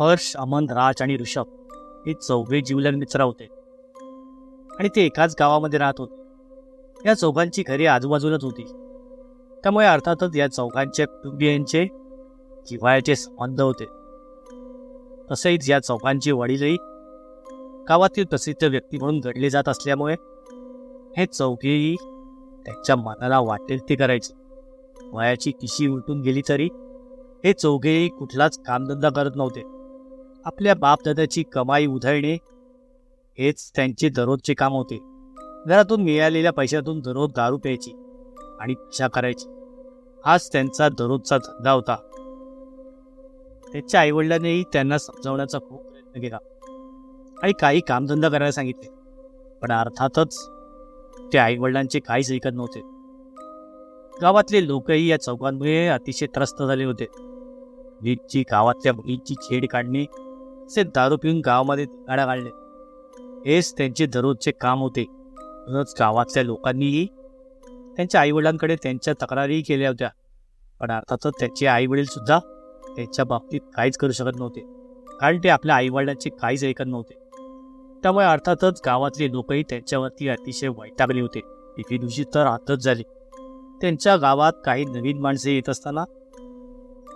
हर्ष अमन राज आणि ऋषभ हे चौघे जीवलग मित्र होते. आणि ते एकाच गावामध्ये राहत होते. या चौघांची घरे आजूबाजूलाच होती. त्यामुळे अर्थातच या चौघांच्या कुटुंबियांचे जिव्हाळ्याचे संबंध होते. तसेच या चौघांचे वडीलही गावातील प्रसिद्ध व्यक्ती म्हणून घडले जात असल्यामुळे हे चौघेही त्यांच्या मनाला वाटेल ते करायचे. वयाची किशी उलटून गेली तरी हे चौघेही कुठलाच कामधंदा करत नव्हते. आपल्या बापदादाची कमाई उधळणे हेच त्यांचे दररोजचे काम होते. घरातून मिळालेल्या पैशातून दररोज दारू प्यायची आणि इच्छा करायची. हाच त्यांचा दररोजचा धंदा होता. त्यांच्या आईवडिलांनीही त्यांना समजावण्याचा खूप प्रयत्न केला. आणि काही कामधंदा करायला सांगितले पण अर्थातच ते आईवडिलांचे काहीच ऐकत नव्हते. गावातले लोकही या चौकांमुळे अतिशय त्रस्त झाले होते. वीजची गावातल्या मुलींची छेड काढणे ते दारू पिऊन गावामध्ये गाड्या काढले. हेच त्यांचे दररोजचे काम होते. म्हणूनच गावातल्या लोकांनीही त्यांच्या आईवडिलांकडे त्यांच्या तक्रारीही केल्या होत्या. पण अर्थातच त्यांचे आईवडील सुद्धा त्यांच्या बाबतीत काहीच करू शकत नव्हते. कारण ते आपल्या आईवडिलांचे काहीच ऐकत नव्हते. त्यामुळे अर्थातच गावातले लोकही त्यांच्यावरती अतिशय वैतागले होते. एके दिवशी तर आतच झाली. त्यांच्या गावात काही नवीन माणसे येत असताना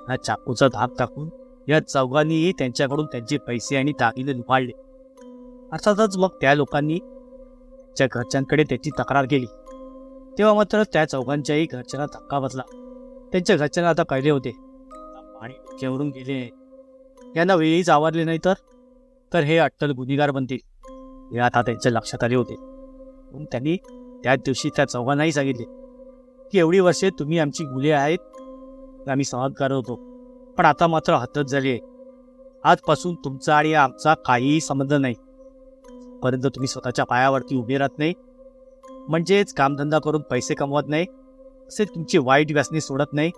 हा चाकूचा धाक टाकून या चौघांनीही त्यांच्याकडून त्यांचे पैसे आणि दागिने लुबाडले अर्थातच मग त्या लोकांनी त्या घरच्यांकडे त्याची तक्रार केली तेव्हा मात्र त्या चौघांच्याही घरच्यांना धक्का बसला. त्यांच्या घरच्यांना आता कळले होते. पाणी डोक्यावरून गेले यांना वेळीच आवरले नाही तर? तर हे अट्टल गुन्हेगार बनतील हे आता त्यांच्या लक्षात आले होते. म्हणून त्यांनी त्याच दिवशी त्या चौघांनाही सांगितले की एवढी वर्षे तुम्ही आमची मुले आहेत आम्ही सहन करत होतो. पण आता मात्र हतच झाली आहे. आजपासून तुमचा आणि आमचा काहीही संबंध नाही. पर्यंत तुम्ही स्वतःच्या पायावरती उभे राहत नाही. म्हणजेच कामधंदा करून पैसे कमवत नाही. असे तुमची वाईट व्यसने सोडत नाही.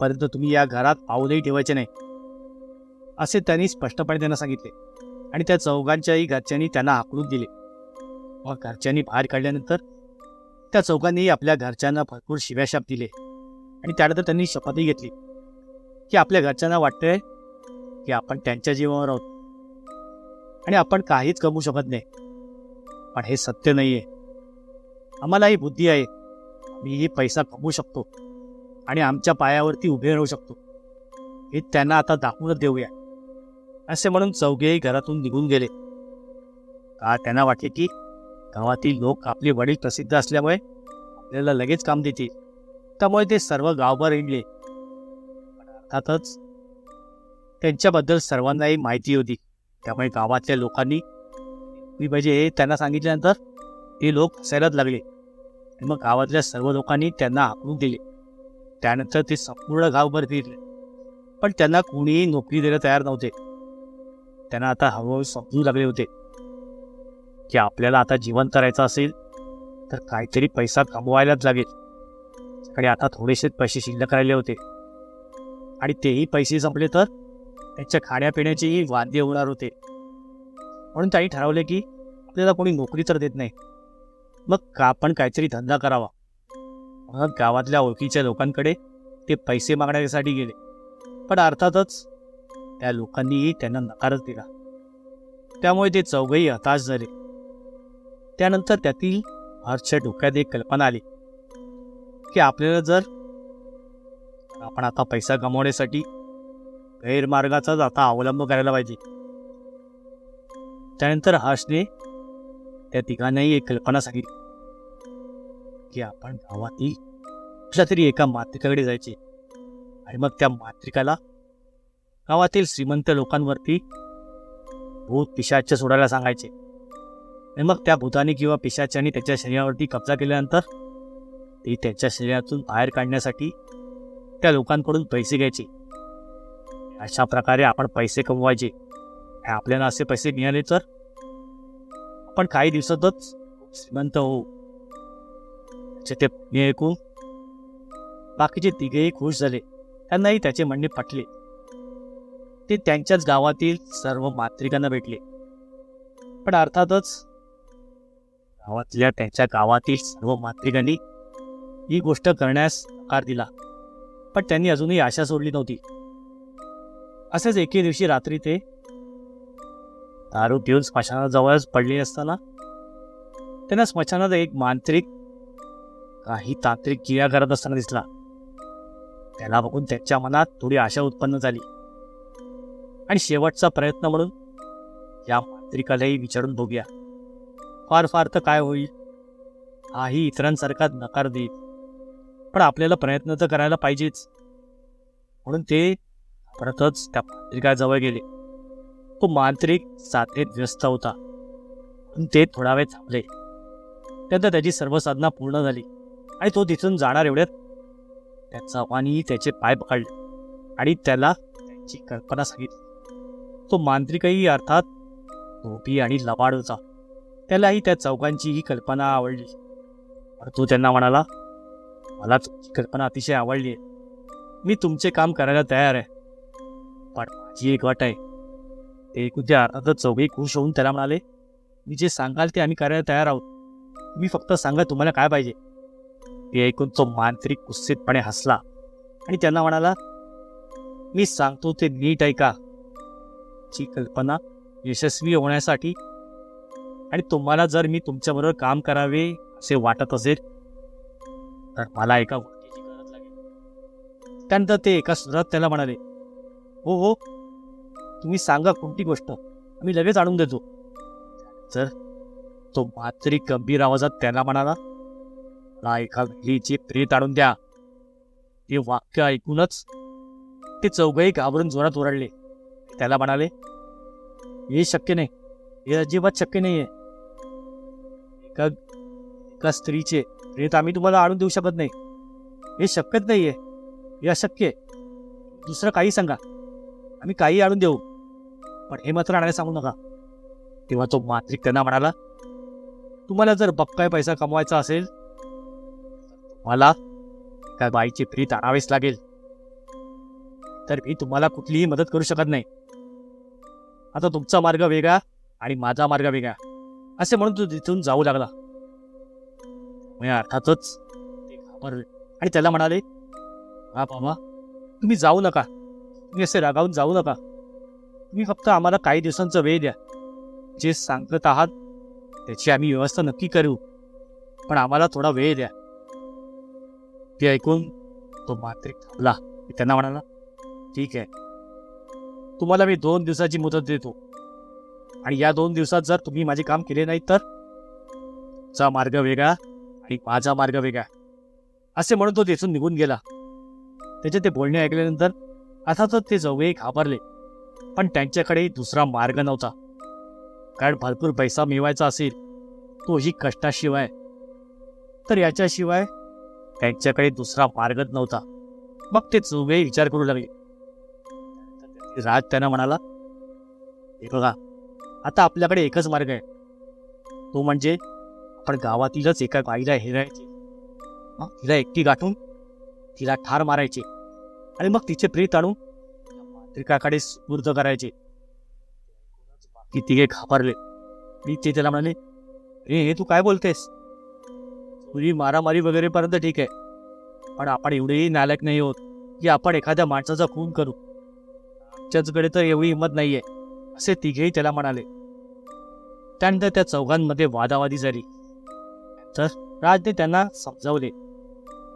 परंतु तुम्ही या घरात पाऊलही ठेवायचे नाही. असे त्यांनी स्पष्टपणे त्यांना सांगितले. आणि त्या चौघांच्याही घरच्यांनी त्यांना आकडून दिले. व घरच्यांनी बाहेर काढल्यानंतर त्या चौघांनीही आपल्या घरच्यांना भरपूर शिव्याशाप दिले. आणि त्यानंतर त्यांनी शपथही घेतली. की आपल्या घरच्यांना वाटतंय की आपण त्यांच्या जीवावर आहोत. आणि आपण काहीच कमवू शकत नाही. पण हे सत्य नाही आहे आम्हालाही बुद्धी आहे. मीही पैसा कमवू शकतो. आणि आमच्या पायावरती उभे राहू शकतो. हे त्यांना आता दाखवूनच देऊया. असे म्हणून चौघेही घरातून निघून गेले. का त्यांना वाटले की गावातील लोक आपले वडील प्रसिद्ध असल्यामुळे आपल्याला लगेच काम देतील. त्यामुळे ते सर्व गावभर हिंडले. अर्थातच त्यांच्याबद्दल सर्वांनाही माहिती होती. त्यामुळे गावातल्या लोकांनी मी पाहिजे म्हणजे हे त्यांना सांगितल्यानंतर हे लोक हसायलाच लागले. आणि मग गावातल्या सर्व लोकांनी त्यांना हाकलून दिले. त्यानंतर ते संपूर्ण गावभर फिरले पण त्यांना कोणीही नोकरी द्यायला तयार नव्हते. त्यांना आता हळूहळू समजू लागले होते. की आपल्याला आता जीवन करायचं असेल तर काहीतरी पैसा कमवायलाच लागेल. आणि आता थोडेसे पैसे शिल्लक राहिले होते. आणि तेही पैसे संपले तर त्यांच्या खाण्यापिण्याचेही वाद्य होणार होते. म्हणून त्यांनी ठरवले की आपल्याला कोणी नोकरी तर देत नाही. मग का आपण काहीतरी धंदा करावा? म्हणून गावातल्या ओळखीच्या लोकांकडे ते पैसे मागण्यासाठी गेले. पण अर्थातच त्या लोकांनीही त्यांना नकारच दिला. त्यामुळे ते चौघही हताश झाले. त्यानंतर त्यातील हर्षच्या डोक्यात एक कल्पना आली की आपल्याला जर आपण आता पैसा कमवण्यासाठी गैरमार्गाचाच आता अवलंब करायला पाहिजे. त्यानंतर हर्षने त्या तिघांनाही एक कल्पना सांगितली. की आपण गावातील कुठल्या तरी एका मातृकाकडे जायचे. आणि मग त्या मातृकाला गावातील श्रीमंत लोकांवरती भूत पिशाच सोडायला सांगायचे. आणि मग त्या भूताने किंवा पिशाच्याने त्याच्या शरीरावरती कब्जा केल्यानंतर ते त्याच्या शरीरातून बाहेर काढण्यासाठी त्या लोकांकडून पैसे घ्यायचे. अशा प्रकारे आपण पैसे कमवायचे. आपल्याला असे पैसे मिळाले तर? आपण काही दिवसातच श्रीमंत होऊ. ते मी ऐकून बाकीचे तिघेही खुश झाले. त्यांनाही त्याचे म्हणणे पटले. ते त्यांच्याच गावातील सर्व मात्रिकांना भेटले. पण अर्थातच गावातल्या त्यांच्या गावातील सर्व मात्रिकांनी ही गोष्ट करण्यास नकार दिला. पण त्यांनी अजूनही आशा सोडली नव्हती. असेच एके दिवशी रात्री ते दारू पिऊन स्मशानाजवळच पडले असताना त्यांना स्मशानात एक मांत्रिक काही तांत्रिक क्रिया करत असताना दिसला. त्याला बघून त्यांच्या मनात थोडी आशा उत्पन्न झाली. आणि शेवटचा प्रयत्न म्हणून या मांत्रिकालाही विचारून बघूया. फार फार तर काय होईल? हाही इतरांसारखा नकार देईल. पण आपल्याला प्रयत्न तर करायला पाहिजेच. म्हणून ते परतच त्या मांत्रिकाजवळ गेले. तो मांत्रिक साधनेत व्यस्त होता. म्हणून ते थोडा वेळ थांबले. त्यानंतर त्याची सर्व साधना पूर्ण झाली. आणि तो तिथून जाणार एवढ्यात त्या चव्हाणी त्याचे पाय पकडले. आणि त्याला त्याची कल्पना सांगितली. तो मांत्रिकही अर्थात धोपी आणि लबाड होता. त्यालाही त्या चौकांची ही कल्पना आवडली. तो त्यांना म्हणाला मला तुमची कल्पना अतिशय आवडली. आहे मी तुमचे काम करायला तयार आहे. पण माझी एक वाट आहे. ते ऐकून ते चौघे खुश होऊन त्याला म्हणाले मी जे सांगाल ते आम्ही करायला तयार आहोत. मी फक्त सांगा तुम्हाला काय पाहिजे. ते ऐकून तो मांत्रिक कुस्सितपणे हसला आणि त्यांना म्हणाला मी सांगतो ते नीट ऐका. ची कल्पना यशस्वी होण्यासाठी आणि तुम्हाला जर मी तुमच्याबरोबर काम करावे असे वाटत असेल तर मला एका गोष्टीची गरज लागेल. त्यानंतर ते एका सुरात त्याला म्हणाले हो हो तुम्ही सांगा कोणती गोष्ट. आम्ही लगेच आणून देतो. तर तो मात्री गंभीर आवाजात त्याला म्हणाला मला एका मुलीची प्रेत आणून द्या. हे वाक्य ऐकूनच ते चौघही घाबरून जोरात ओरडले. त्याला म्हणाले हे शक्य नाही. हे अजिबात शक्य नाहीये. एका एका स्त्रीचे प्रेत आम्ही तुम्हाला आणून देऊ शकत नाही. हे शक्यच नाहीये. हे अशक्य आहे. दुसरं काही सांगा. आम्ही काही आणून देऊ. पण हे मात्र आणायला सांगू नका. तेव्हा तो मांत्रिक त्यांना म्हणाला तुम्हाला जर बक्काय पैसा कमवायचा असेल मला त्या बाईची प्रीत आणावीच लागेल. तर मी तुम्हाला कुठलीही मदत करू शकत नाही. आता तुमचा मार्ग वेगळा आणि माझा मार्ग वेगळा. असे म्हणून तो तिथून जाऊ लागला. म्हणजे अर्थातच ते घाबरले आणि त्याला म्हणाले हा बाबा तुम्ही जाऊ नका. तुम्ही असे रागावून जाऊ नका. तुम्ही फक्त आम्हाला काही दिवसांचा वेळ द्या. जे सांगत आहात त्याची आम्ही व्यवस्था नक्की करू. पण आम्हाला थोडा वेळ द्या. ते ऐकून तो मात्रिक थांबला. त्यांना म्हणाला ठीक आहे. तुम्हाला मी दोन दिवसाची मुदत देतो. आणि या दोन दिवसात जर तुम्ही माझे काम केले नाही तर? चा मार्ग वेगळा आणि माझा मार्ग वेगळा. असे म्हणून तो तेथून निघून गेला. त्याचे ते बोलणे ऐकल्यानंतर अर्थातच ते जवळ घाबरले. पण त्यांच्याकडे दुसरा मार्ग नव्हता. कारण भरपूर पैसा मिळवायचा असेल तोही कष्टाशिवाय. तर याच्याशिवाय त्यांच्याकडे दुसरा मार्गच नव्हता. मग ते चौघे विचार करू लागले. राज त्यांना म्हणाला हे बघा आता आपल्याकडे एकच मार्ग आहे. तो म्हणजे आपण गावातीलच एका बाईला हिरायचे. मग तिला एकटी गाठून तिला ठार मारायचे. आणि मग तिचे प्रेत आणून मांत्रिकाकडे स्फूर्त करायचे. की तिघे घाबरले. मी ते त्याला म्हणाले रे हे तू काय बोलतेस? तुझी मारामारी वगैरे पर्यंत ठीक आहे. पण आपण एवढेही नालक नाही होत की आपण एखाद्या माणसाचा खून करू. आमच्याचकडे तर एवढी हिंमत नाहीये असे तिघेही त्याला म्हणाले. त्यानंतर त्या चौघांमध्ये वादावादी झाली. तर राजने त्यांना समजावले.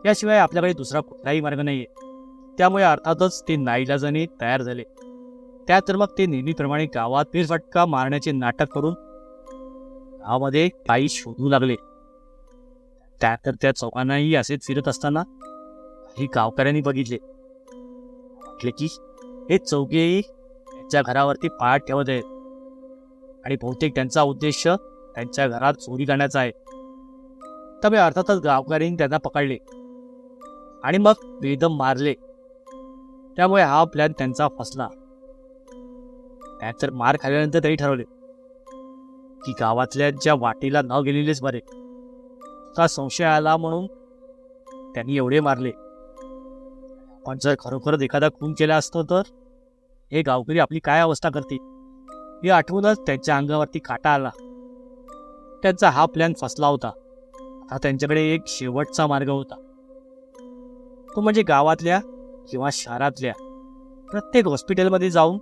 याशिवाय आपल्याकडे दुसरा कुठलाही मार्ग नाहीये. त्यामुळे अर्थातच ते नाईलाजाने तयार झाले. त्यात तर मग ते नेहमीप्रमाणे गावात फेरफटका मारण्याचे नाटक करून गावामध्ये काही शोधू लागले. त्या तर त्या चौकांनाही असेच फिरत असताना काही गावकऱ्यांनी बघितले. म्हटले की हे चौघेही त्यांच्या घरावरती पाठ ठेवत आहेत. आणि बहुतेक त्यांचा उद्देश त्यांच्या घरात चोरी करण्याचा आहे. त्यामुळे अर्थातच गावकऱ्यांनी त्यांना पकडले. आणि मग बेदम मारले. त्यामुळे हा प्लॅन त्यांचा फसला. त्यानंतर मार खाल्ल्यानंतर त्यांनी ठरवले. की गावातल्यांच्या वाटेला न गेलेलेच बरे. का संशय आला म्हणून त्यांनी एवढे मारले. पण जर खरोखरच एखादा खून केला असतो तर? हे गावकरी आपली काय अवस्था करतील? हे आठवूनच त्यांच्या अंगावरती काटा आला. त्यांचा हा प्लॅन फसला होता. आता त्यांच्याकडे एक शेवटचा मार्ग होता. तो म्हणजे गावातल्या किंवा शहरातल्या प्रत्येक हॉस्पिटलमध्ये जाऊन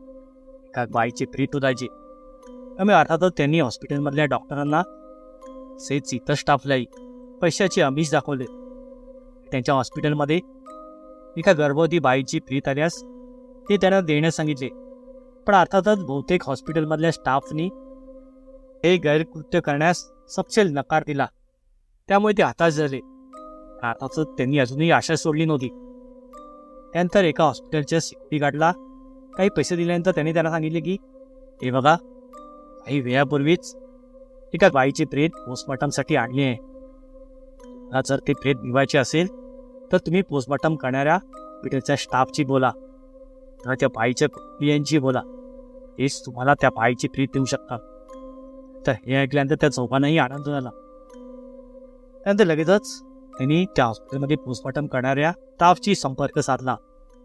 एका बाईची प्रीत उदायचे त्यामुळे अर्थातच त्यांनी हॉस्पिटलमधल्या डॉक्टरांना से इतर स्टाफलाही पैशाची अमिष दाखवले. त्यांच्या हॉस्पिटलमध्ये एका गर्भवती बाईची प्रीत आल्यास ते त्यांना देण्यास सांगितले. पण अर्थातच बहुतेक हॉस्पिटलमधल्या स्टाफनी हे गैरकृत्य करण्यास सपशेल नकार दिला. त्यामुळे ते हताश झाले. अर्थातच त्यांनी अजूनही आशा सोडली नव्हती. त्यानंतर एका हॉस्पिटलच्या सिक्युरिटी गार्डला काही पैसे दिल्यानंतर त्यांनी त्यांना सांगितले की हे बघा काही वेळापूर्वीच एका बाईची प्रेत पोस्टमॉर्टमसाठी आणली आहे. जर ते प्रेत निवायचे असेल तर तुम्ही पोस्टमॉर्टम करणाऱ्या हॉस्पिटलच्या स्टाफची बोला किंवा त्या बाईच्या कुटुंबियांची बोला. तेच तुम्हाला त्या बाईची प्रीत देऊ शकतात. तर हे ऐकल्यानंतर त्या चौघांनाही आनंद झाला. त्यानंतर लगेचच त्यांनी त्या हॉस्पिटलमध्ये पोस्टमॉर्टम करणाऱ्या स्टाफची संपर्क साधला.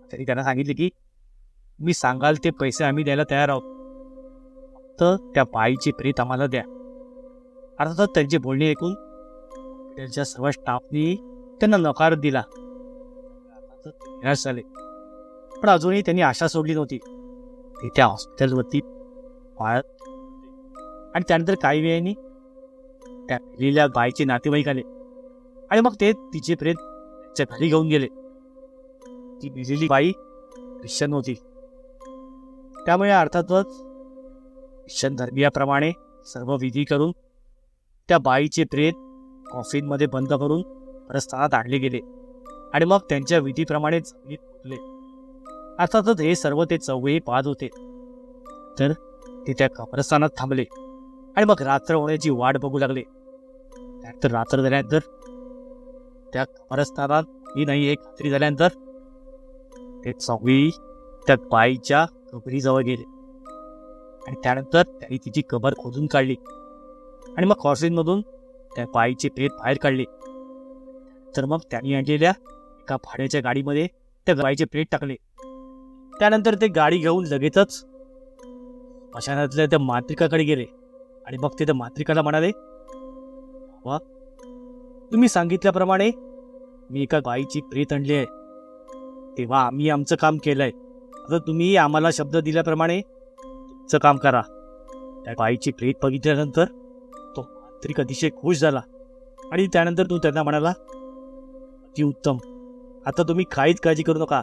त्यांनी त्यांना सांगितले की मी सांगाल ते पैसे आम्ही द्यायला तयार आहोत. तर त्या बाईची प्रीत आम्हाला द्या. अर्थातच त्यांची बोलणी ऐकून त्यांच्या सर्व स्टाफनी त्यांना नकार दिला. निराश झाले. पण अजूनही त्यांनी आशा सोडली नव्हती. ते त्या हॉस्पिटलवरती पाळत आणि त्यानंतर काही वेळाने त्या मेलेल्या बाईचे नातेवाईक आले आणि मग ते तिचे प्रेत त्याच्या घरी घेऊन गेले. ती मेलेली बाई ख्रिश्चन होती. त्यामुळे अर्थातच ख्रिश्चन धर्मियाप्रमाणे सर्व विधी करून त्या बाईचे प्रेत कॉफिनमध्ये बंद करून प्रस्थानात आणले गेले. आणि मग त्यांच्या विधीप्रमाणे जमिनीत उठले अर्थातच हे सर्व ते चौघेही पाहत होते. तर ते त्या कब्रस्थानात थांबले. आणि मग रात्र होण्याची वाट बघू लागले. त्यानंतर रात्र झाल्यानंतर त्या कब्रस्थानात ही नाही एक खात्री झाल्यानंतर ते चौघी त्या बाईच्या कबरीजवळ गेले. आणि त्यानंतर त्यांनी तिची कबर खोदून काढली. आणि मग कॉर्सिनमधून त्या बाईचे प्रेत बाहेर काढले. तर मग त्यांनी आणलेल्या एका भाड्याच्या गाडीमध्ये त्या बाईचे प्रेत टाकले. त्यानंतर ते गाडी घेऊन लगेचच स्मशानातल्या त्या मांत्रिकाकडे गेले. आणि मग ते त्या मांत्रिकाला म्हणाले वा तुम्ही सांगितल्याप्रमाणे मी एका बाईची प्रीत आणली आहे. तेव्हा आम्ही आमचं काम केलंय. आता तुम्ही आम्हाला शब्द दिल्याप्रमाणे तुमचं काम करा. त्या बाईची प्रीत बघितल्यानंतर तो मांत्रिक अतिशय खुश झाला. आणि त्यानंतर तो त्यांना म्हणाला अति उत्तम. आता तुम्ही काहीच काळजी करू नका.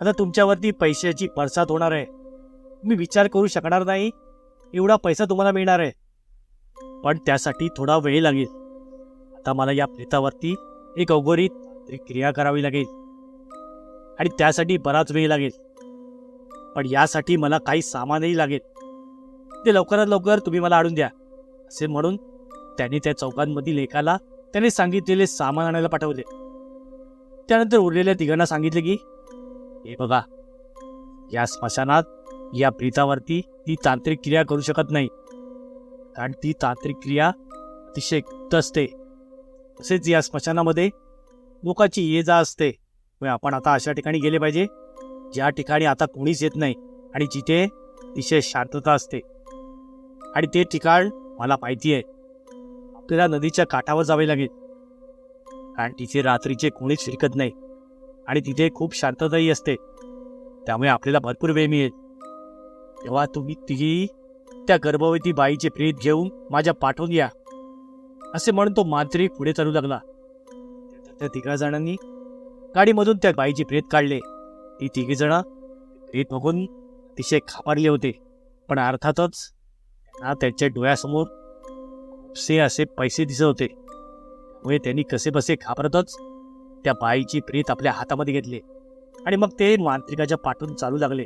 आता तुमच्यावरती पैशाची पडसाद होणार आहे. तुम्ही विचार करू शकणार नाही एवढा पैसा तुम्हाला मिळणार आहे. पण त्यासाठी थोडा वेळ लागेल. आता मला या प्रेतावरती एक अवघोरीत क्रिया करावी लागेल. आणि त्यासाठी बराच वेळ लागेल. पण यासाठी मला काही सामानही लागेल. ते लवकरात लवकर तुम्ही मला आणून द्या. असे म्हणून त्यांनी त्या चौकांमधील एकाला त्याने सांगितलेले सामान आणायला पाठवले. त्यानंतर उरलेल्या तिघांना सांगितले की हे बघा या स्मशानात या प्रीतावरती ती तांत्रिक क्रिया करू शकत नाही. कारण ती तांत्रिक क्रिया अतिशय गुप्त असते. तसेच या स्मशानामध्ये लोकांची ये जा असते. म्हणजे आपण आता अशा ठिकाणी गेले पाहिजे ज्या ठिकाणी आता कोणीच येत नाही आणि जिथे अतिशय शांतता असते. आणि ते ठिकाण मला माहिती आहे. आपल्याला नदीच्या काठावर जावे लागेल. कारण तिथे रात्रीचे कोणीच शिरकत नाही. आणि तिथे खूप शांतताही असते. त्यामुळे आपल्याला भरपूर वेळ मिळेल. तेव्हा तुम्ही तिघी त्या गर्भवती बाईचे प्रेत घेऊन माझ्या पाठवून या. असे म्हणून तो मांत्रिक पुढे चालू लागला. त्या तिघा जणांनी गाडीमधून त्या बाईचे प्रेत काढले. ती तिघी जण प्रेत बघून अतिशय खापारले होते. पण अर्थातच ना त्यांच्या डोळ्यासमोर से असे पैसे दिसत होते. त्यामुळे त्यांनी कसे बसे घाबरतच त्या बाईची प्रेत आपल्या हातामध्ये घेतले. आणि मग ते मांत्रिकाच्या पाठून चालू लागले.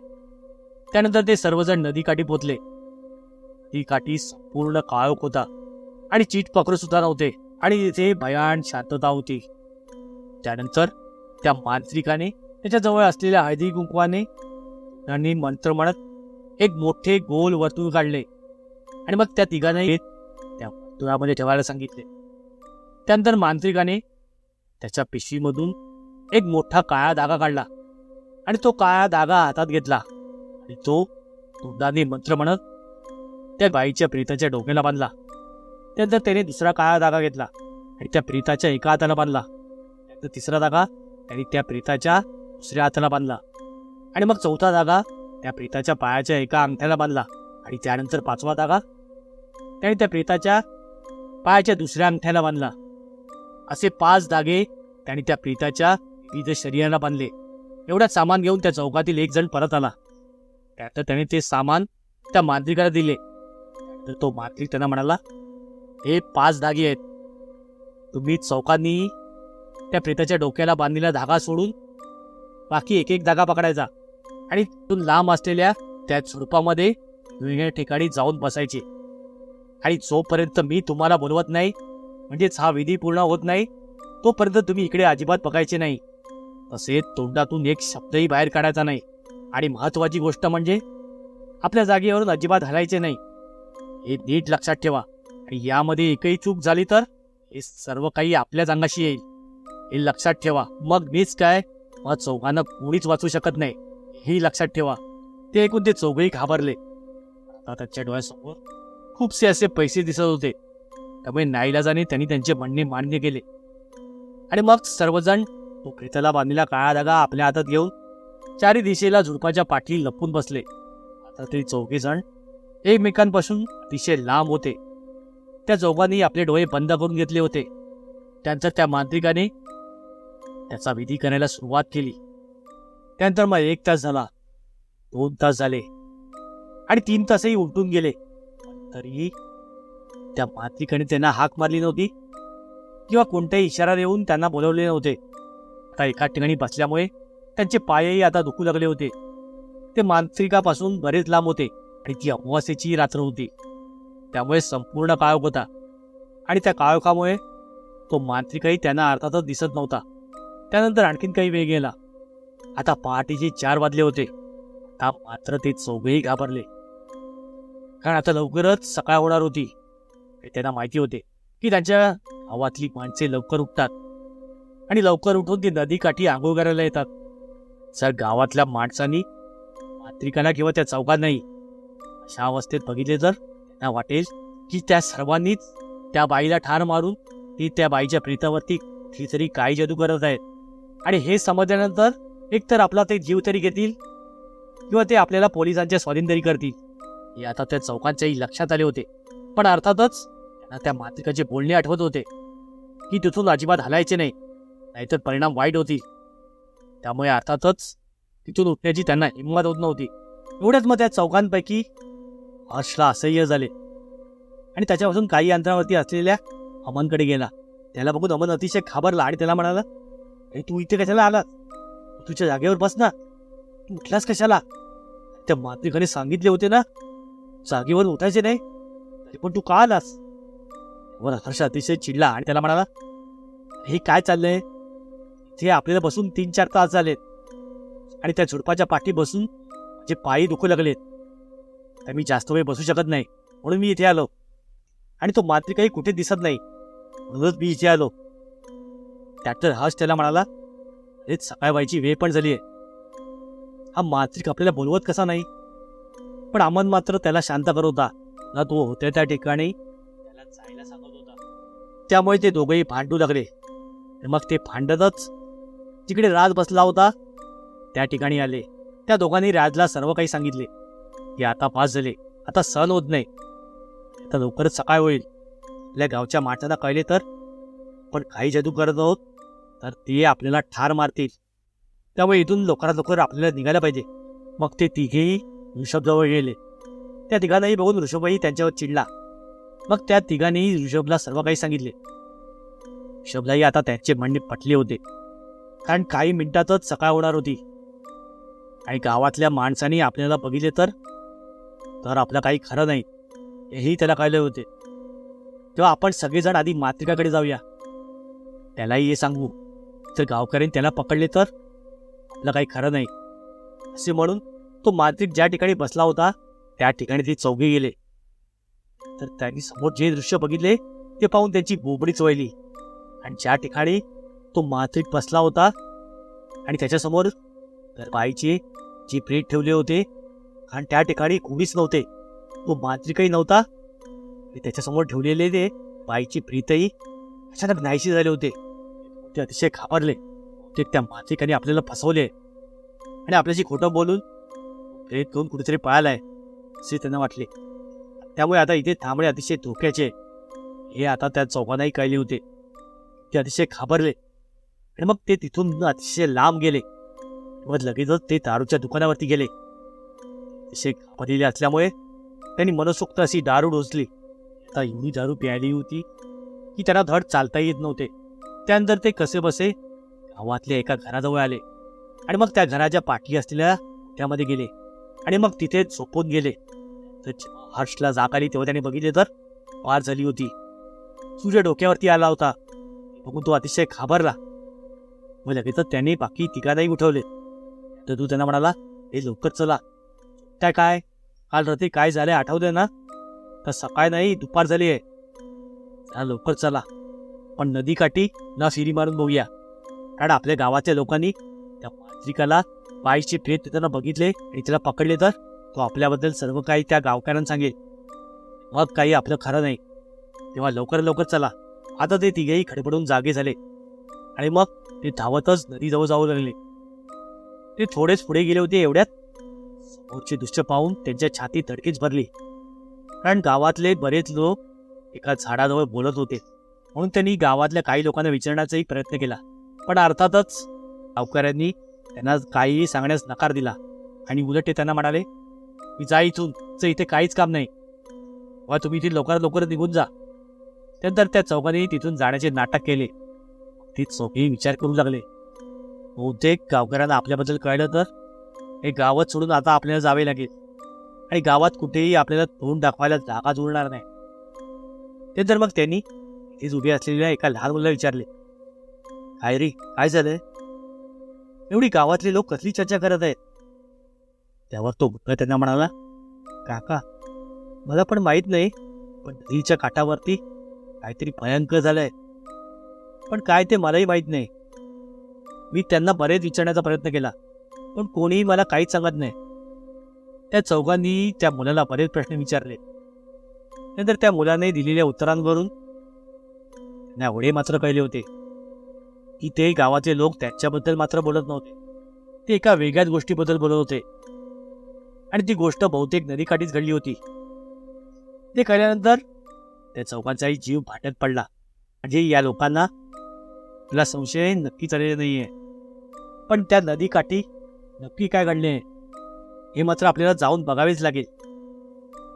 त्यानंतर ते सर्वजण नदीकाठी पोचले ती काठी संपूर्ण काळोख होता आणि चीट पकडू सुद्धा नव्हते आणि तिथे भयान शांतता होती. त्यानंतर त्या मांत्रिकाने त्याच्याजवळ असलेल्या हळदी कुंकवाने आणि मंत्र म्हणत एक मोठे गोल वर्तुळ काढले आणि मग त्या तिघांनाही त्या वर्तुळामध्ये ठेवायला सांगितले. त्यानंतर मांत्रिकाने त्याच्या पिशवीमधून एक मोठा काळा धागा काढला आणि तो काळा धागा हातात घेतला. आणि तो तोंडाने मंत्र म्हणत त्या बाईच्या प्रीताच्या डोक्याला बांधला. त्यानंतर त्याने दुसरा काळा धागा घेतला आणि त्या प्रीताच्या एका हाताला बांधला. त्यानंतर तिसरा धागा त्याने त्या प्रेताच्या दुसऱ्या हाताला बांधला. आणि मग चौथा धागा त्या प्रीताच्या पायाच्या एका अंगठ्याला बांधला आणि त्यानंतर पाचवा धागा त्याने त्या प्रेताच्या पायाच्या दुसऱ्या अंगठ्याला बांधला. असे पाच धागे त्याने त्या प्रीताच्या विविध शरीराला बांधले. एवढा सामान घेऊन त्या चौकातील एक जण परत आला. त्यानंतर त्याने ते सामान त्या मांत्रिकाला दिले. तर तो मांत्रिक त्यांना म्हणाला हे पाच धागे आहेत. तुम्ही चौकांनी त्या प्रेताच्या डोक्याला बांधलेला धागा सोडून बाकी एक एक धागा पकडायचा आणि तिथून लांब असलेल्या त्या झुडपामध्ये वेगळ्या ठिकाणी जाऊन बसायचे. आणि जोपर्यंत मी तुम्हाला बोलवत नाही म्हणजेच हा विधी पूर्ण होत नाही तोपर्यंत तुम्ही इकडे अजिबात बघायचे नाही. तसेच तोंडातून एक शब्दही बाहेर काढायचा नाही. आणि महत्वाची गोष्ट म्हणजे आपल्या जागेवरून अजिबात हलायचे नाही. हे नीट लक्षात ठेवा. आणि यामध्ये एकही चूक झाली तर हे सर्व काही आपल्याच अंगाशी येईल. हे लक्षात ठेवा. मग मीच काय? मग चौघांना कोणीच वाचू शकत नाही. हे लक्षात ठेवा. ते ऐकून ते चौघही घाबरले. आता त्यांच्या डोळ्यासमोर खूपसे असे पैसे दिसत होते. त्यामुळे नाईलाजाने त्यांनी त्यांचे म्हणणे मान्य केले. आणि मग सर्वजण तो प्रेताला बांधलेला काळा धागा आपल्या हातात घेऊन चारी दिशेला झुडपाच्या पाठी लपून बसले. आता ते चौघे जण एकमेकांपासून अतिशय लांब होते. त्या चौघांनी आपले डोळे बंद करून घेतले होते. त्यांचा त्या मांत्रिकाने त्याचा विधी करायला सुरुवात केली. त्यानंतर मग एक तास झाला दोन तास झाले आणि तीन तासही उलटून गेले. तरीही त्या मांत्रिकाने त्यांना हाक मारली नव्हती किंवा कोणत्याही इशारा देऊन त्यांना बोलवले नव्हते. आता एका ठिकाणी बसल्यामुळे त्यांचे पायही आता दुखू लागले होते. ते मानसिकापासून बरेच लांब होते आणि ती अमावास्येची रात्र होती. त्यामुळे संपूर्ण काळोख होता आणि त्या काळोखामुळे तो मांत्रिकही त्यांना अर्थातच दिसत नव्हता. त्यानंतर आणखीन काही वेळ गेला. आता पहाटेचे चार वाजले होते. आता मात्र ते चौघेही घाबरले. कारण आता लवकरच सकाळ होणार होती. हे त्यांना माहिती होते की त्यांच्या गावातली माणसे लवकर उठतात. आणि लवकर उठून ती नदीकाठी आंघोळ करायला येतात. जर गावातल्या माणसांनी मात्रिकांना किंवा त्या चौकांनाही अशा अवस्थेत बघितले तर त्यांना वाटेल की त्या सर्वांनीच त्या बाईला ठार मारून ती त्या बाईच्या प्रीतावरती कुठली तरी काय जादू करत आहेत. आणि हे समजल्यानंतर एकतर आपला ते जीव तरी घेतील किंवा ते आपल्याला पोलिसांच्या स्वाधीन तरी करतील. हे आता त्या चौकांच्याही लक्षात आले होते. पण अर्थातच त्यांना त्या मात्रिकाचे बोलणे आठवत होते की तिथून अजिबात हलायचे नाही. नाहीतर परिणाम वाईट होतील. त्यामुळे अर्थातच तिथून उठण्याची त्यांना हिंमत होत नव्हती. एवढ्याच मग त्या चौकांपैकी हर्षला असह्य झाले. आणि त्याच्यापासून काही अंतरावरती असलेल्या अमनकडे गेला. त्याला बघून अमन अतिशय घाबरला आणि त्याला म्हणाला अरे तू इथे कशाला आला तुझ्या जागेवर बस ना. तू उठलास कशाला? त्या मातृकाने सांगितले होते ना जागेवर उठायचे नाही तरी पण तू का आलास? वर हर्ष अतिशय चिडला आणि त्याला म्हणाला हे काय चाललंय? ते आपल्याला बसून तीन चार तास झालेत. आणि त्या झुडपाच्या पाठी बसून जे पायी दुखू लागलेत तर मी जास्त वेळ बसू शकत नाही म्हणून मी इथे आलो. आणि तो मांत्रिकही कुठे दिसत नाही म्हणूनच मी इथे आलो. त्यानंतर हर्ष त्याला म्हणाला अरे सकाळ व्हायची वेळ पण झाली आहे हा मात्रिक आपल्याला बोलवत कसा नाही? पण अमन मात्र त्याला शांत करत होता. ना तो होत्या त्या ठिकाणी त्याला जायला सांगत होता. त्यामुळे ते दोघेही भांडू लागले. मग ते भांडतच जिकडे राज बसला होता. त्या ठिकाणी आले. त्या दोघांनी राजला सर्व काही सांगितले. की आता पास झाले. आता सण होत नाही. आता लवकरच सकाळ होईल. आपल्या गावच्या माणसांना कळले तर? पण काही जादू करत आहोत तर ते आपल्याला ठार मारतील. त्यामुळे इथून लवकरात लवकर आपल्याला निघायला पाहिजे. मग ते तिघेही ऋषभजवळ गेले. त्या तिघांनाही बघून ऋषभही त्यांच्यावर चिडला. मग त्या तिघांनीही ऋषभला सर्व काही सांगितले. ऋषभलाही आता त्यांचे म्हणणे पटले होते. कारण काही मिनिटातच सकाळ होणार होती. आणि गावातल्या माणसांनी आपल्याला बघितले तर? तर आपलं काही खरं नाही. हेही त्याला कळले होते. तेव्हा आपण सगळेजण आधी मातृकाकडे जाऊया. त्यालाही हे सांगू. जर गावकऱ्यांनी त्याला पकडले तर? आपलं काही खरं नाही. असे म्हणून तो मात्रिक ज्या ठिकाणी बसला होता त्या ठिकाणी ते चौघे गेले. तर त्यांनी समोर जे दृश्य बघितले ते पाहून त्यांची बोबडी चोळली आणि ज्या ठिकाणी तो मात्रिक बसला होता आणि त्याच्यासमोर तर बाईचे जे प्रेत ठेवले होते आणि त्या ठिकाणी कोणीच नव्हते तो मांत्रिकही नव्हता. आणि त्याच्यासमोर ठेवलेले ते बाईची प्रीतही अचानक नाहीशी झाले होते. ते अतिशय घाबरले. ते त्या मांत्रिकाने आपल्याला फसवले. आणि आपल्याशी खोटं बोलून प्रेत करून कुठेतरी पळालाय असे त्यांना वाटले. त्यामुळे आता इथे थांबणे अतिशय धोक्याचे हे आता त्या चौघांनाही कळले होते. ते अतिशय घाबरले. आणि मग ते तिथून अतिशय लांब गेले. मग लगेचच ते दारूच्या दुकानावरती गेले. अतिशय घाबरलेले असल्यामुळे त्यांनी मनसोक्त अशी दारू डोचली आता एवढी दारू प्यायली होती की त्यांना धड चालता येत नव्हते. त्यानंतर ते कसे बसे गावातल्या एका घराजवळ आले. आणि मग त्या घराच्या पाठी असलेल्या त्यामध्ये गेले. आणि मग तिथे झोपून गेले. तर हर्षला जाग आली तेव्हा त्याने बघितले तर वार झाली होती. सूर्य डोक्यावरती आला होता. बघून तो अतिशय घाबरला. मग लगेचच त्याने बाकी तिघांनाही उठवले. तर तू त्यांना म्हणाला हे लवकर चला. काय काय? काल रात्री काय झालंय आठवते ना? तर सकाळ नाही दुपार झाली आहे. त्या लवकर चला. पण नदीकाठी ना फिरी मारून बघूया. कारण आपल्या गावाच्या लोकांनी त्या मांत्रिकाला पायचे फेत देताना बघितले आणि त्याला पकडले तर तो आपल्याबद्दल सर्व काही त्या गावकऱ्यांना सांगेल. मग काही आपलं खरं नाही. तेव्हा लवकर लवकर चला. आता ते तिघेही खडबडून जागे झाले. आणि मग ते धावतच नदीजवळ जाऊ लागले. ते थोडेच पुढे गेले होते एवढ्यात समोरचे दृश्य पाहून त्यांच्या छाती धडकीच भरली. कारण गावातले बरेच लोक एका झाडाजवळ बोलत होते. म्हणून त्यांनी गावातल्या काही लोकांना विचारण्याचाही प्रयत्न केला. पण अर्थातच गावकऱ्यांनी त्यांना काहीही सांगण्यास नकार दिला. आणि उलट ते त्यांना म्हणाले मी जा इथून. इथे काहीच काम नाही. वा तुम्ही इथे लवकरात लवकर निघून जा. त्यानंतर त्या चौघांनी तिथून जाण्याचे नाटक केले. ती सोपी विचार करू लागले. बहुतेक गावकऱ्यांना आपल्याबद्दल कळलं तर? हे गावात सोडून आता आपल्याला जावे लागेल. आणि गावात कुठेही आपल्याला तोंड दाखवायला जागा जुळणार नाही. ते तर मग त्यांनी इथेच उभे असलेल्या एका लहान मुलाला विचारले काय रे काय झालंय? एवढी गावातले लोक कसली चर्चा करत आहेत? त्यावर तो मुलगा त्यांना म्हणाला काका मला पण माहीत नाही पण नदीच्या काठावरती काहीतरी भयंकर झालंय. पण काय ते मलाही माहीत नाही. मी त्यांना बरेच विचारण्याचा प्रयत्न केला पण कोणीही मला काहीच सांगत नाही. त्या चौघांनी त्या मुलाला बरेच प्रश्न विचारले. नंतर त्या मुलाने दिलेल्या उत्तरांवरून त्यांना एवढे मात्र कळले होते की ते गावाचे लोक त्यांच्याबद्दल मात्र बोलत नव्हते. ते एका वेगळ्याच गोष्टीबद्दल बोलत होते. आणि ती गोष्ट बहुतेक नदीकाठीच घडली होती. ते कळल्यानंतर त्या चौघांचाही जीव फाटत पडला. म्हणजे या लोकांना तुला संशय नक्की चाललेला नाहीये. पण त्या नदीकाठी नक्की काय घडले? हे मात्र आपल्याला जाऊन बघावेच लागेल.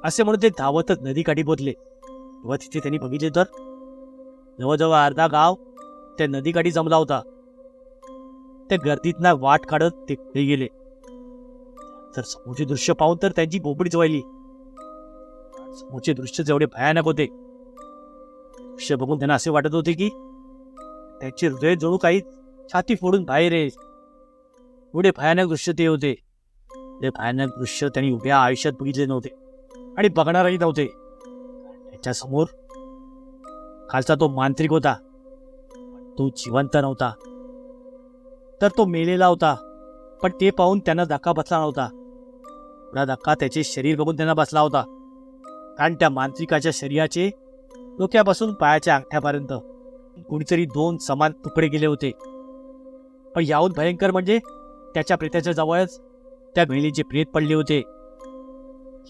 असे म्हणून ते धावतच नदीकाठी पोचले. व तिथे त्यांनी बघितले तर? जवळजवळ अर्धा गाव त्या नदीकाठी जमला होता. त्या गर्दीतना वाट काढत ते गेले. तर समोरचे दृश्य पाहून तर त्यांची बोबडीच वाहिली समोरचे दृश्य जेवढे भयानक होते. दृश्य बघून त्यांना असे वाटत होते की त्यांचे हृदय जणू काही छाती फोडून बाहेर येईल एवढे भयानक दृश्य ते होते. ते भयानक दृश्य त्यांनी उभ्या आयुष्यात बघितले नव्हते आणि बघणारही नव्हते. त्याच्यासमोर खालचा तो मांत्रिक होता. तो जिवंत नव्हता. तर तो मेलेला होता. पण ते पाहून त्यांना धक्का बसला नव्हता. एवढा धक्का त्याचे शरीर बघून त्यांना बसला होता. कारण त्या मांत्रिकाच्या शरीराचे डोक्यापासून पायाच्या अंगठ्यापर्यंत. कुणीतरी दोन समान तुकडे गेले होते. पण याहून भयंकर म्हणजे त्याच्या प्रेताच्या जवळच त्या महिलेचे प्रेत पडले होते.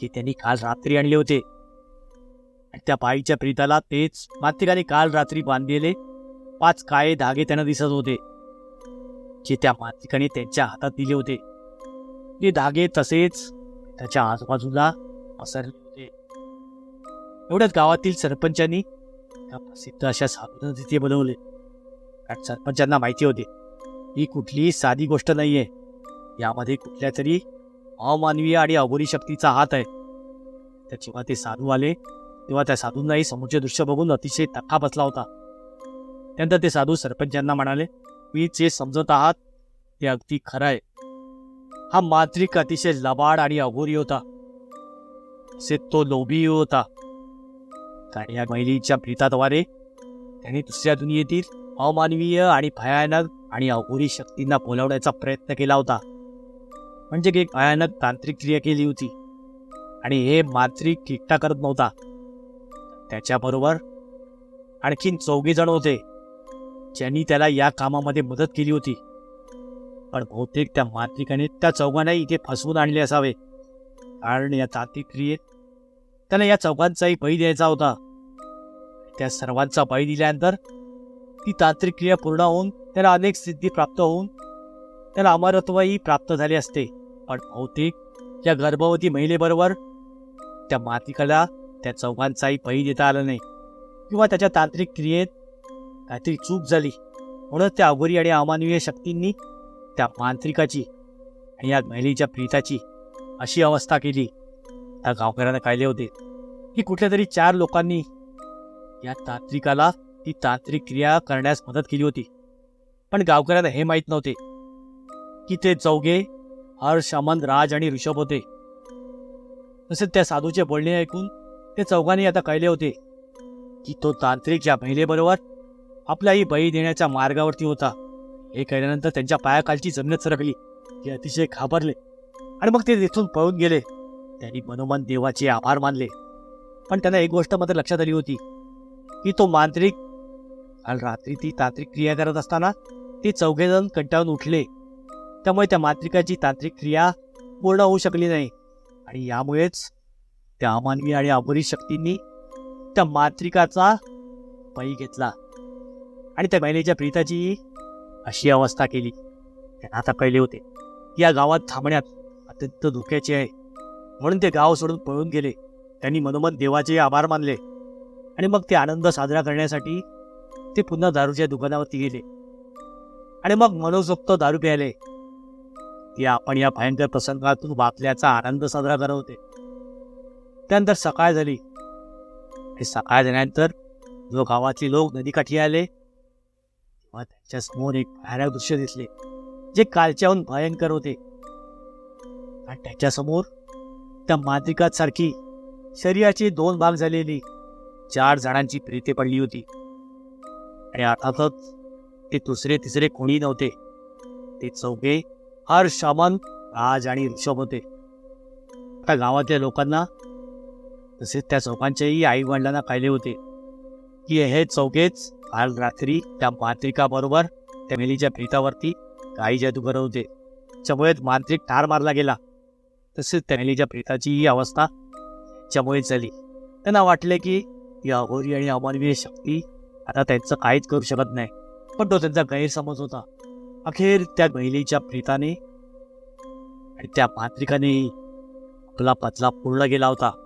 हे त्यांनी काल रात्री आणले होते. त्या बाईच्या प्रेताला तेच मातिकाने काल रात्री बांधलेले पाच काळे धागे त्यांना दिसत होते जे त्या मातिकाने त्यांच्या हातात दिले होते. ते धागे तसेच त्याच्या आजूबाजूला पसरले होते. एवढ्याच गावातील सरपंचांनी प्रसिद्ध अशा साधनं तिथे बनवले. कारण सरपंचांना माहिती होते ही कुठलीही साधी गोष्ट नाही आहे यामध्ये कुठल्या तरी अमानवीय आणि अबोरी शक्तीचा हात आहे. तर जेव्हा ते साधू आले तेव्हा त्या साधूंनाही समोरचे दृश्य बघून अतिशय धक्का बसला होता. त्यानंतर ते साधू सरपंचांना म्हणाले मी जे समजत आहात ते अगदी खरं आहे. हा मांत्रिक अतिशय लबाड आणि अघोरी होता. से तो लोभी होता. कारण या महिलेच्या प्रीताद्वारे त्यांनी दुसऱ्या दुनियेतील अमानवीय आणि भयानक आणि अघोरी शक्तींना बोलावण्याचा प्रयत्न केला होता. म्हणजे एक भयानक तांत्रिक क्रिया केली होती. आणि हे मांत्रिक किट्टा करत नव्हता. त्याच्याबरोबर आणखीन चौघे जण होते. ज्यांनी त्याला या कामामध्ये मदत केली होती. पण बहुतेक त्या मांत्रिकाने त्या चौघांनाही इथे फसवून आणले असावे. कारण या तांत्रिक क्रियेत त्याला या चौघांचाही बळी द्यायचा होता. त्या सर्वांचा बळी दिल्यानंतर ती तांत्रिक क्रिया पूर्ण होऊन त्याला अनेक सिद्धी प्राप्त होऊन त्याला अमरत्वही प्राप्त झाले असते. पण बहुतेक या गर्भवती महिलेबरोबर त्या मातिकाला त्या चौघांचाही बळी देता आला नाही किंवा त्याच्या तांत्रिक क्रियेत काहीतरी चूक झाली. म्हणून त्या अघोरी आणि अमानवीय शक्तींनी त्या मांत्रिकाची आणि या महिलेच्या प्रीताची अशी अवस्था केली. त्या गावकऱ्यांना कायले होते की कुठल्या तरी चार लोकांनी या तांत्रिकाला ती तांत्रिक क्रिया करण्यास मदत केली होती. पण गावकऱ्यांना हे माहीत नव्हते की ते चौघे हर्ष अमन राज आणि ऋषभ होते. तसेच त्या साधूचे बोलणे ऐकून ते चौघांनी आता कळले होते की तो तांत्रिक या महिलेबरोबर आपलाही बळी देण्याच्या मार्गावरती होता. हे कळल्यानंतर त्यांच्या पायाखालची जमीनच सरकली. ते अतिशय घाबरले. आणि मग ते तिथून पळून गेले. त्यांनी मनोमन देवाचे आभार मानले. पण त्यांना एक गोष्ट मात्र लक्षात आली होती. की तो मांत्रिक काल रात्री ती तांत्रिक क्रिया करत असताना ते चौघेजण कंटाळून उठले. त्यामुळे त्या मांत्रिकाची तांत्रिक क्रिया पूर्ण होऊ शकली नाही. आणि यामुळेच त्या अमानवी आणि अपुरी शक्तींनी त्या मांत्रिकाचा पै घेतला. आणि त्या महिलेच्या प्रीताची अशी अवस्था केली. त्यांना आता कळले होते. या गावात थांबण्यात अत्यंत धोक्याचे आहे. म्हणून ते गाव सोडून पळून गेले. त्यांनी मनोमन देवाचे आभार मानले. आणि मग ते आनंद साजरा करण्यासाठी ते पुन्हा दारूच्या दुकानावरती गेले. आणि मग मनोजोक्त दारू प्यायले. की आपण या भयंकर प्रसंगातून वाचल्याचा आनंद साजरा करत होते. त्यानंतर सकाळ झाली. आणि सकाळ झाल्यानंतर जो गावाचे लोक नदीकाठी आले तेव्हा त्यांच्यासमोर एक भयानक दृश्य दिसले जे कालच्याहून भयंकर होते. आणि त्याच्यासमोर त्या मांत्रिकासारखी शरीराचे दोन भाग झालेली चार जणांची प्रीते पडली होती. आणि अर्थातच ते दुसरे तिसरे कोणी नव्हते. ते चौघे हर शमन राज आणि ऋषभ होते. त्या गावातल्या लोकांना तसेच त्या चौघांच्याही आई वडिलांना कळले होते. की हे चौघेच काल रात्री त्या मांत्रिकाबरोबर त्या मेलीच्या प्रीतावरती काही जादू करत होते. त्यामुळे मांत्रिक ठार मारला गेला. तसेच त्या मेलीच्या प्रीताचीही अवस्था त्यामुळे झाली. त्यांना वाटले की ही अघोरी आणि अमानवीय शक्ती. आता त्यांचं काहीच करू शकत नाही. पण तो त्यांचा गैरसमज होता. अखेर त्या महिलेच्या प्रीताने आणि त्या मांत्रिकाने आपला बदला पूर्ण केला होता.